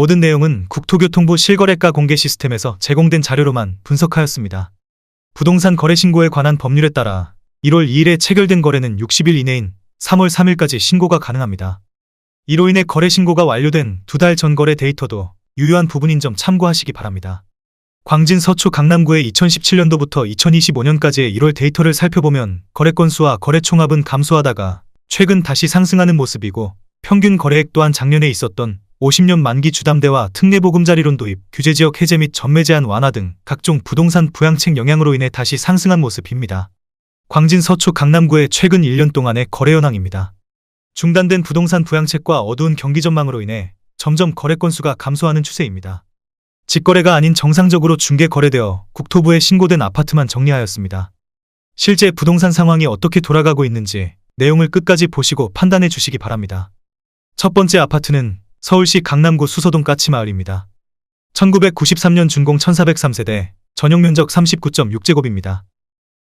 모든 내용은 국토교통부 실거래가 공개 시스템에서 제공된 자료로만 분석하였습니다. 부동산 거래 신고에 관한 법률에 따라 1월 2일에 체결된 거래는 60일 이내인 3월 3일까지 신고가 가능합니다. 이로 인해 거래 신고가 완료된 두 달 전 거래 데이터도 유효한 부분인 점 참고하시기 바랍니다. 광진 서초 강남구의 2017년도부터 2025년까지의 1월 데이터를 살펴보면 거래 건수와 거래 총합은 감소하다가 최근 다시 상승하는 모습이고 평균 거래액 또한 작년에 있었던 50년 만기 주담대와 특례보금자리론 도입, 규제지역 해제 및 전매 제한 완화 등 각종 부동산 부양책 영향으로 인해 다시 상승한 모습입니다. 광진 서초 강남구의 최근 1년 동안의 거래 현황입니다. 중단된 부동산 부양책과 어두운 경기 전망으로 인해 점점 거래 건수가 감소하는 추세입니다. 직거래가 아닌 정상적으로 중개 거래되어 국토부에 신고된 아파트만 정리하였습니다. 실제 부동산 상황이 어떻게 돌아가고 있는지 내용을 끝까지 보시고 판단해 주시기 바랍니다. 첫 번째 아파트는 서울시 강남구 수서동 까치마을입니다. 1993년 준공 1403세대, 전용 면적 39.6제곱입니다.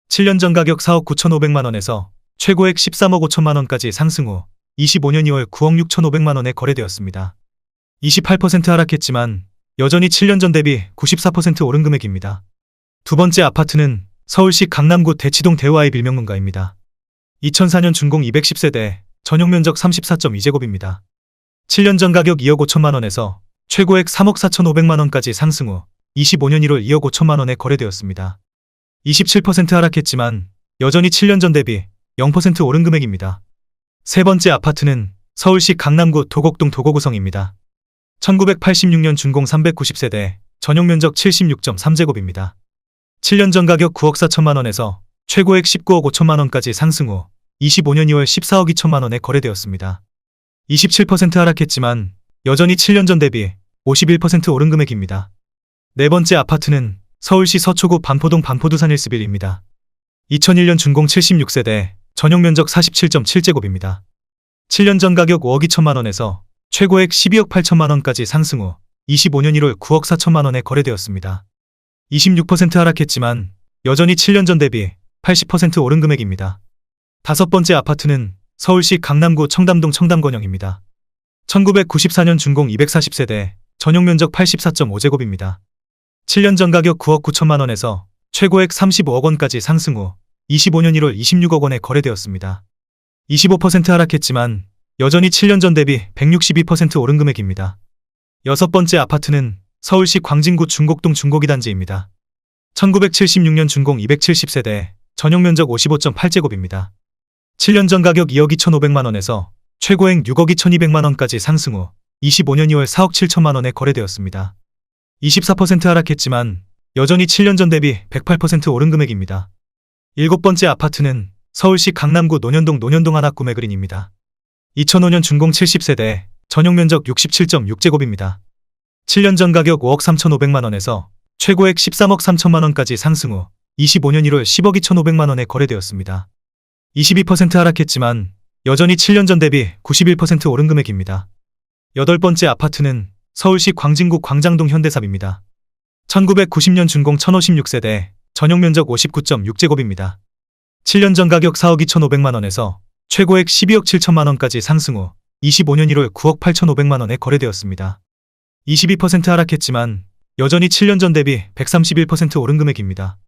7년 전 가격 4억 9,500만 원에서 최고액 13억 5천만 원까지 상승 후 25년 2월 9억 6,500만 원에 거래되었습니다. 28% 하락했지만 여전히 7년 전 대비 94% 오른 금액입니다. 두 번째 아파트는 서울시 강남구 대치동 대우아이 빌명문가입니다. 2004년 준공 210세대, 전용 면적 34.2제곱입니다. 7년 전 가격 2억 5천만 원에서 최고액 3억 4천5백만 원까지 상승 후 25년 1월 2억 5천만 원에 거래되었습니다. 27% 하락했지만 여전히 7년 전 대비 0% 오른 금액입니다. 세 번째 아파트는 서울시 강남구 도곡동 도곡구성입니다. 1986년 준공 390세대, 전용 면적 76.3제곱입니다. 7년 전 가격 9억 4천만 원에서 최고액 19억 5천만 원까지 상승 후 25년 2월 14억 2천만 원에 거래되었습니다. 27% 하락했지만 여전히 7년 전 대비 51% 오른 금액입니다. 네 번째 아파트는 서울시 서초구 반포동 반포두산 1스빌입니다. 2001년 준공 76세대, 전용 면적 47.7제곱입니다. 7년 전 가격 5억 2천만 원에서 최고액 12억 8천만 원까지 상승 후 25년 1월 9억 4천만 원에 거래되었습니다. 26% 하락했지만 여전히 7년 전 대비 80% 오른 금액입니다. 다섯 번째 아파트는 서울시 강남구 청담동 청담건영입니다. 1994년 준공 240세대, 전용 면적 84.5제곱입니다. 7년 전 가격 9억 9천만 원에서 최고액 35억 원까지 상승 후 25년 1월 26억 원에 거래되었습니다. 25% 하락했지만 여전히 7년 전 대비 162% 오른 금액입니다. 여섯 번째 아파트는 서울시 광진구 중곡동 중곡이 단지입니다. 1976년 준공 270세대, 전용 면적 55.8제곱입니다. 7년 전 가격 2억 2,500만 원에서 최고액 6억 2,200만 원까지 상승 후 25년 2월 4억 7천만 원에 거래되었습니다. 24% 하락했지만 여전히 7년 전 대비 108% 오른 금액입니다. 일곱 번째 아파트는 서울시 강남구 논현동 논현동 하나 구매 그린입니다. 2005년 준공 70세대, 전용 면적 67.6제곱입니다. 7년 전 가격 5억 3,500만 원에서 최고액 13억 3천만 원까지 상승 후 25년 1월 10억 2,500만 원에 거래되었습니다. 22% 하락했지만 여전히 7년 전 대비 91% 오른 금액입니다. 여덟 번째 아파트는 서울시 광진구 광장동 현대삽입니다. 1990년 준공 1056세대, 전용 면적 59.6제곱입니다. 7년 전 가격 4억 2,500만 원에서 최고액 12억 7천만 원까지 상승 후 25년 1월 9억 8,500만 원에 거래되었습니다. 22% 하락했지만 여전히 7년 전 대비 131% 오른 금액입니다.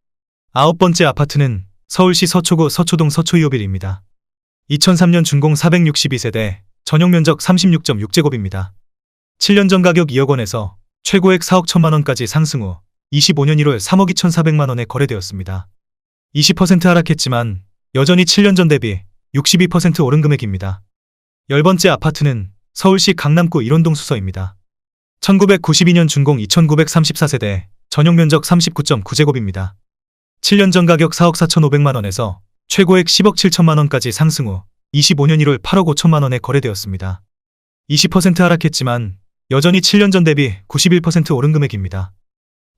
아홉 번째 아파트는 서울시 서초구 서초동 서초이오빌입니다. 2003년 준공 462세대, 전용 면적 36.6제곱입니다. 7년 전 가격 2억 원에서 최고액 4억 1천만 원까지 상승 후 25년 1월 3억 2,400만 원에 거래되었습니다. 20% 하락했지만 여전히 7년 전 대비 62% 오른 금액입니다. 열 번째 아파트는 서울시 강남구 일원동 수서입니다. 1992년 준공 2934세대, 전용 면적 39.9제곱입니다. 7년 전 가격 4억 4,500만 원에서 최고액 10억 7천만 원까지 상승 후 25년 1월 8억 5천만 원에 거래되었습니다. 20% 하락했지만 여전히 7년 전 대비 91% 오른 금액입니다.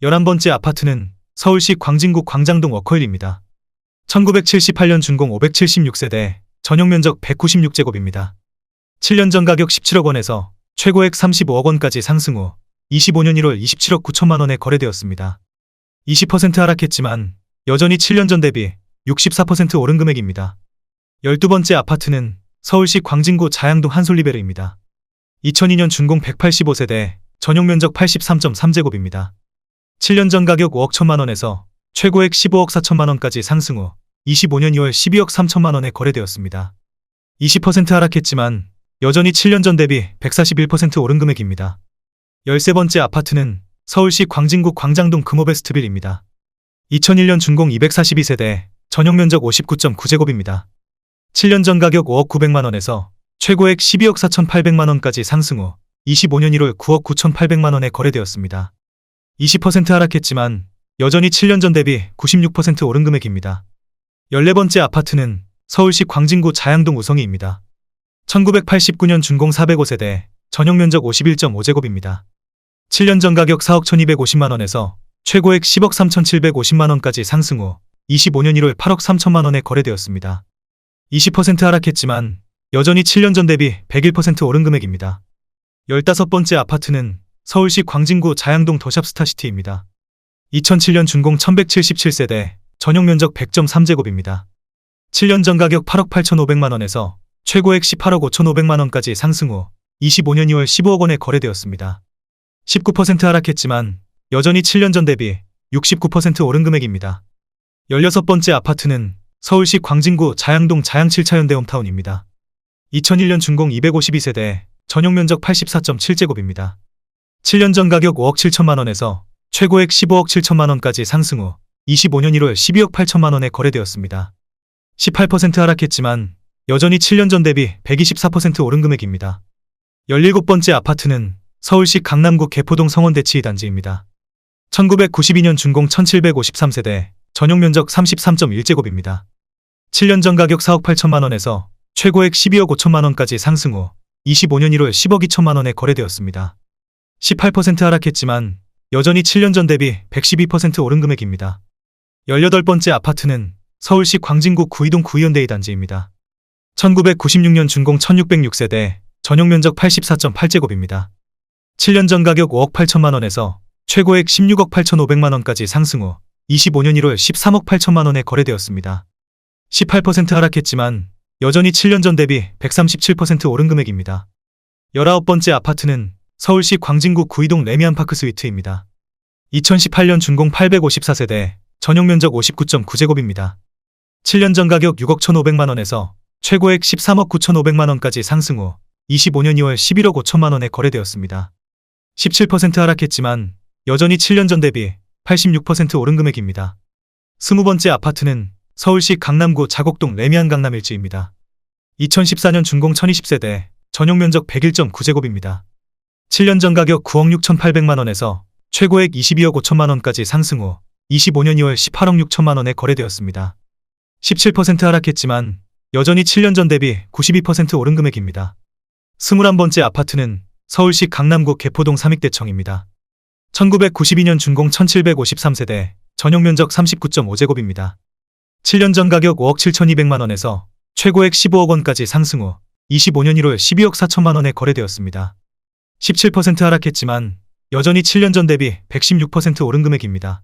11번째 아파트는 서울시 광진구 광장동 워커힐입니다. 1978년 준공 576세대, 전용 면적 196제곱입니다. 7년 전 가격 17억 원에서 최고액 35억 원까지 상승 후 25년 1월 27억 9천만 원에 거래되었습니다. 20% 하락했지만 여전히 7년 전 대비 64% 오른 금액입니다. 12번째 아파트는 서울시 광진구 자양동 한솔리베르입니다. 2002년 준공 185세대, 전용 면적 83.3제곱입니다. 7년 전 가격 5억 1천만 원에서 최고액 15억 4천만 원까지 상승 후 25년 2월 12억 3천만 원에 거래되었습니다. 20% 하락했지만 여전히 7년 전 대비 141% 오른 금액입니다. 13번째 아파트는 서울시 광진구 광장동 금호베스트빌입니다. 2001년 준공 242세대, 전용 면적 59.9제곱입니다. 7년 전 가격 5억 900만 원에서 최고액 12억 4,800만 원까지 상승 후 25년 1월 9억 9,800만 원에 거래되었습니다. 20% 하락했지만 여전히 7년 전 대비 96% 오른 금액입니다. 14번째 아파트는 서울시 광진구 자양동 우성이입니다. 1989년 준공 405세대, 전용 면적 51.5제곱입니다. 7년 전 가격 4억 1250만 원에서 최고액 10억 3750만 원까지 상승 후 25년 1월 8억 3천만 원에 거래되었습니다. 20% 하락했지만 여전히 7년 전 대비 101% 오른 금액입니다. 15번째 아파트는 서울시 광진구 자양동 더샵스타시티입니다. 2007년 준공 1177세대, 전용 면적 100.3제곱입니다. 7년 전 가격 8억 8,500만 원에서 최고액 18억 5,500만 원까지 상승 후 25년 2월 15억 원에 거래되었습니다. 19% 하락했지만 여전히 7년 전 대비 69% 오른 금액입니다. 16번째 아파트는 서울시 광진구 자양동 자양 7차 현대 홈타운입니다. 2001년 준공 252세대, 전용 면적 84.7제곱입니다. 7년 전 가격 5억 7천만 원에서 최고액 15억 7천만 원까지 상승 후 25년 1월 12억 8천만 원에 거래되었습니다. 18% 하락했지만 여전히 7년 전 대비 124% 오른 금액입니다. 17번째 아파트는 서울시 강남구 개포동 성원대치 단지입니다. 1992년 준공 1753세대, 전용 면적 33.1제곱입니다. 7년 전 가격 4억 8천만 원에서 최고액 12억 5천만 원까지 상승 후 25년 1월 10억 2천만 원에 거래되었습니다. 18% 하락했지만 여전히 7년 전 대비 112% 오른 금액입니다. 18번째 아파트는 서울시 광진구 구이동 구이현대이 단지입니다. 1996년 준공 1606세대, 전용 면적 84.8제곱입니다. 7년 전 가격 5억 8천만 원에서 최고액 16억 8천5백만 원까지 상승 후 25년 1월 13억 8천만 원에 거래되었습니다. 18% 하락했지만 여전히 7년 전 대비 137% 오른 금액입니다. 19번째 아파트는 서울시 광진구 구이동 레미안파크 스위트입니다. 2018년 준공 854세대, 전용 면적 59.9제곱입니다. 7년 전 가격 6억 1,500만 원에서 최고액 13억 9,500만 원까지 상승 후 25년 2월 11억 5천만 원에 거래되었습니다. 17% 하락했지만 여전히 7년 전 대비 86% 오른 금액입니다. 20번째 아파트는 서울시 강남구 자곡동 레미안 강남 일지입니다. 2014년 준공 1020세대, 전용 면적 101.9제곱입니다. 7년 전 가격 9억 6,800만 원에서 최고액 22억 5천만 원까지 상승 후 25년 2월 18억 6천만 원에 거래되었습니다. 17% 하락했지만 여전히 7년 전 대비 92% 오른 금액입니다. 21번째 아파트는 서울시 강남구 개포동 삼익대청입니다. 1992년 준공 1753세대, 전용 면적 39.5제곱입니다. 7년 전 가격 5억 7,200만 원에서 최고액 15억 원까지 상승 후 25년 1월 12억 4천만 원에 거래되었습니다. 17% 하락했지만 여전히 7년 전 대비 116% 오른 금액입니다.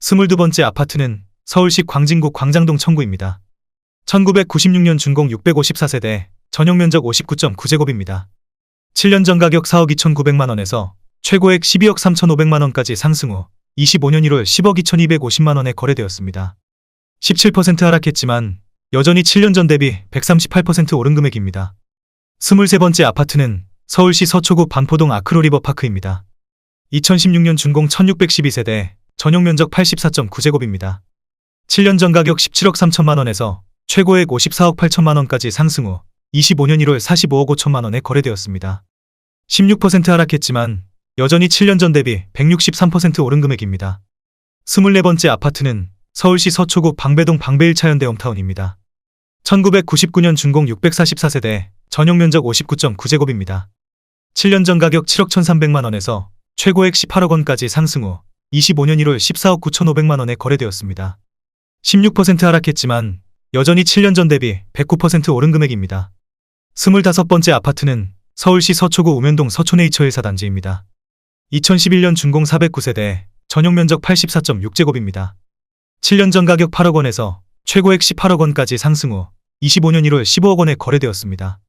22번째 아파트는 서울시 광진구 광장동 청구입니다. 1996년 준공 654세대, 전용 면적 59.9제곱입니다. 7년 전 가격 4억 2,900만 원에서 최고액 12억 3,500만 원까지 상승 후 25년 1월 10억 2,250만 원에 거래되었습니다. 17% 하락했지만 여전히 7년 전 대비 138% 오른 금액입니다. 23번째 아파트는 서울시 서초구 반포동 아크로리버 파크입니다. 2016년 준공 1612세대, 전용 면적 84.9제곱입니다. 7년 전 가격 17억 3천만 원에서 최고액 54억 8천만 원까지 상승 후 25년 1월 45억 5천만 원에 거래되었습니다. 16% 하락했지만 여전히 7년 전 대비 163% 오른 금액입니다. 24번째 아파트는 서울시 서초구 방배동 방배 1차 현대홈타운입니다. 1999년 준공 644세대, 전용 면적 59.9제곱입니다. 7년 전 가격 7억 1,300만 원에서 최고액 18억 원까지 상승 후 25년 1월 14억 9,500만 원에 거래되었습니다. 16% 하락했지만 여전히 7년 전 대비 109% 오른 금액입니다. 25번째 아파트는 서울시 서초구 우면동 서초네이처 1사 단지입니다. 2011년 준공 409세대, 전용 면적 84.6제곱입니다. 7년 전 가격 8억 원에서 최고액 18억 원까지 상승 후 25년 1월 15억 원에 거래되었습니다.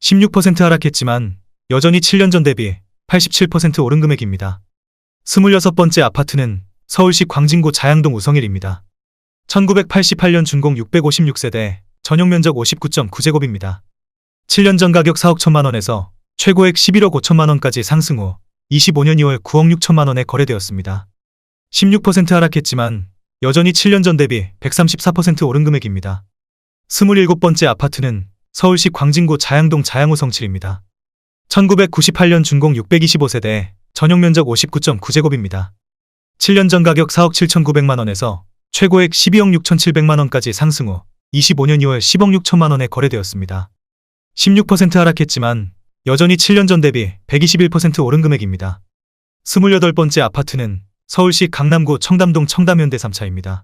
16% 하락했지만 여전히 7년 전 대비 87% 오른 금액입니다. 26번째 아파트는 서울시 광진구 자양동 우성일입니다. 1988년 준공 656세대, 전용 면적 59.9제곱입니다. 7년 전 가격 4억 1천만 원에서 최고액 11억 5천만 원까지 상승 후 25년 2월 9억 6천만 원에 거래되었습니다. 16% 하락했지만 여전히 7년 전 대비 134% 오른 금액입니다. 27번째 아파트는 서울시 광진구 자양동 자양호 성칠입니다. 1998년 준공 625세대, 전용 면적 59.9제곱입니다. 7년 전 가격 4억 7,900만 원에서 최고액 12억 6,700만 원까지 상승 후 25년 2월 10억 6천만 원에 거래되었습니다. 16% 하락했지만 여전히 7년 전 대비 121% 오른 금액입니다. 28번째 아파트는 서울시 강남구 청담동 청담현대 3차입니다.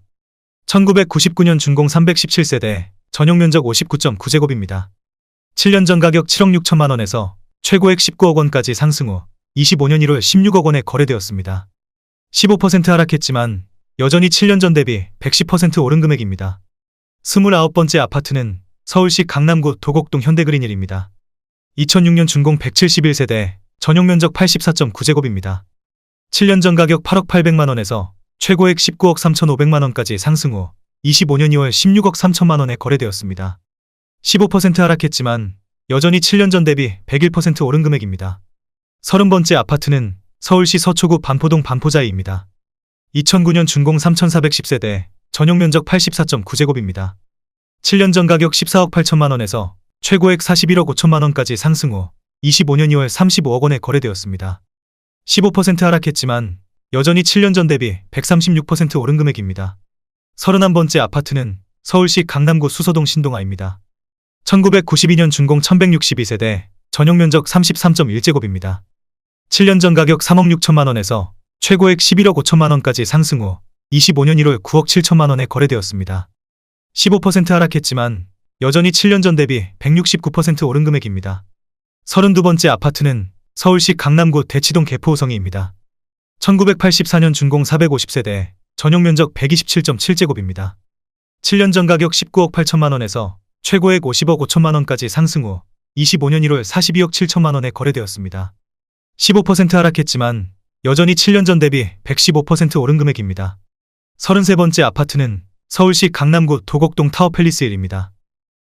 1999년 준공 317세대, 전용 면적 59.9제곱입니다. 7년 전 가격 7억 6천만 원에서 최고액 19억 원까지 상승 후 25년 1월 16억 원에 거래되었습니다. 15% 하락했지만 여전히 7년 전 대비 110% 오른 금액입니다. 29번째 아파트는 서울시 강남구 도곡동 현대그린일입니다. 2006년 준공 171세대, 전용 면적 84.9제곱입니다. 7년 전 가격 8억 800만 원에서 최고액 19억 3,500만 원까지 상승 후 25년 2월 16억 3천만 원에 거래되었습니다. 15% 하락했지만 여전히 7년 전 대비 101% 오른 금액입니다. 30번째 아파트는 서울시 서초구 반포동 반포자이입니다. 2009년 준공 3,410세대, 전용 면적 84.9제곱입니다. 7년 전 가격 14억 8천만 원에서 최고액 41억 5천만 원까지 상승 후 25년 2월 35억 원에 거래되었습니다. 15% 하락했지만 여전히 7년 전 대비 136% 오른 금액입니다. 31번째 아파트는 서울시 강남구 수서동 신동아입니다. 1992년 준공 1162세대, 전용 면적 33.1제곱입니다. 7년 전 가격 3억 6천만 원에서 최고액 11억 5천만 원까지 상승 후 25년 1월 9억 7천만 원에 거래되었습니다. 15% 하락했지만 여전히 7년 전 대비 169% 오른 금액입니다. 32번째 아파트는 서울시 강남구 대치동 개포우성이입니다. 1984년 준공 450세대, 전용 면적 127.7제곱입니다. 7년 전 가격 19억 8천만 원에서 최고액 50억 5천만 원까지 상승 후 25년 1월 42억 7천만 원에 거래되었습니다. 15% 하락했지만 여전히 7년 전 대비 115% 오른 금액입니다. 33번째 아파트는 서울시 강남구 도곡동 타워팰리스 1입니다.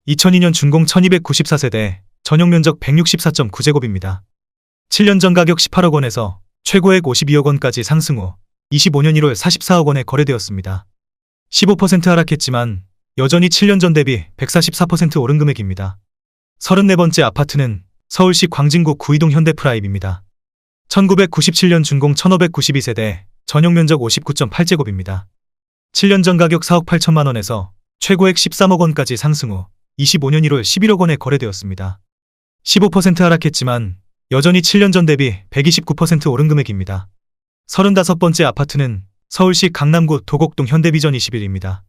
2002년 준공 1294세대, 전용 면적 164.9제곱입니다. 7년 전 가격 18억 원에서 최고액 52억 원까지 상승 후 25년 1월 44억 원에 거래되었습니다. 15% 하락했지만 여전히 7년 전 대비 144% 오른 금액입니다. 34번째 아파트는 서울시 광진구 구이동 현대프라임입니다. 1997년 준공 1592세대, 전용 면적 59.8제곱입니다. 7년 전 가격 4억 8천만 원에서 최고액 13억 원까지 상승 후 25년 1월 11억 원에 거래되었습니다. 15% 하락했지만 여전히 7년 전 대비 129% 오른 금액입니다. 35번째 아파트는 서울시 강남구 도곡동 현대비전 21입니다.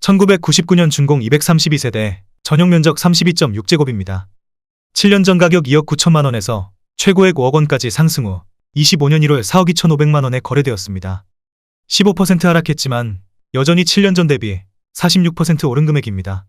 1999년 준공 232세대, 전용 면적 32.6제곱입니다. 7년 전 가격 2억 9천만 원에서 최고액 5억 원까지 상승 후 25년 1월 4억 2천5백만 원에 거래되었습니다. 15% 하락했지만 여전히 7년 전 대비 46% 오른 금액입니다.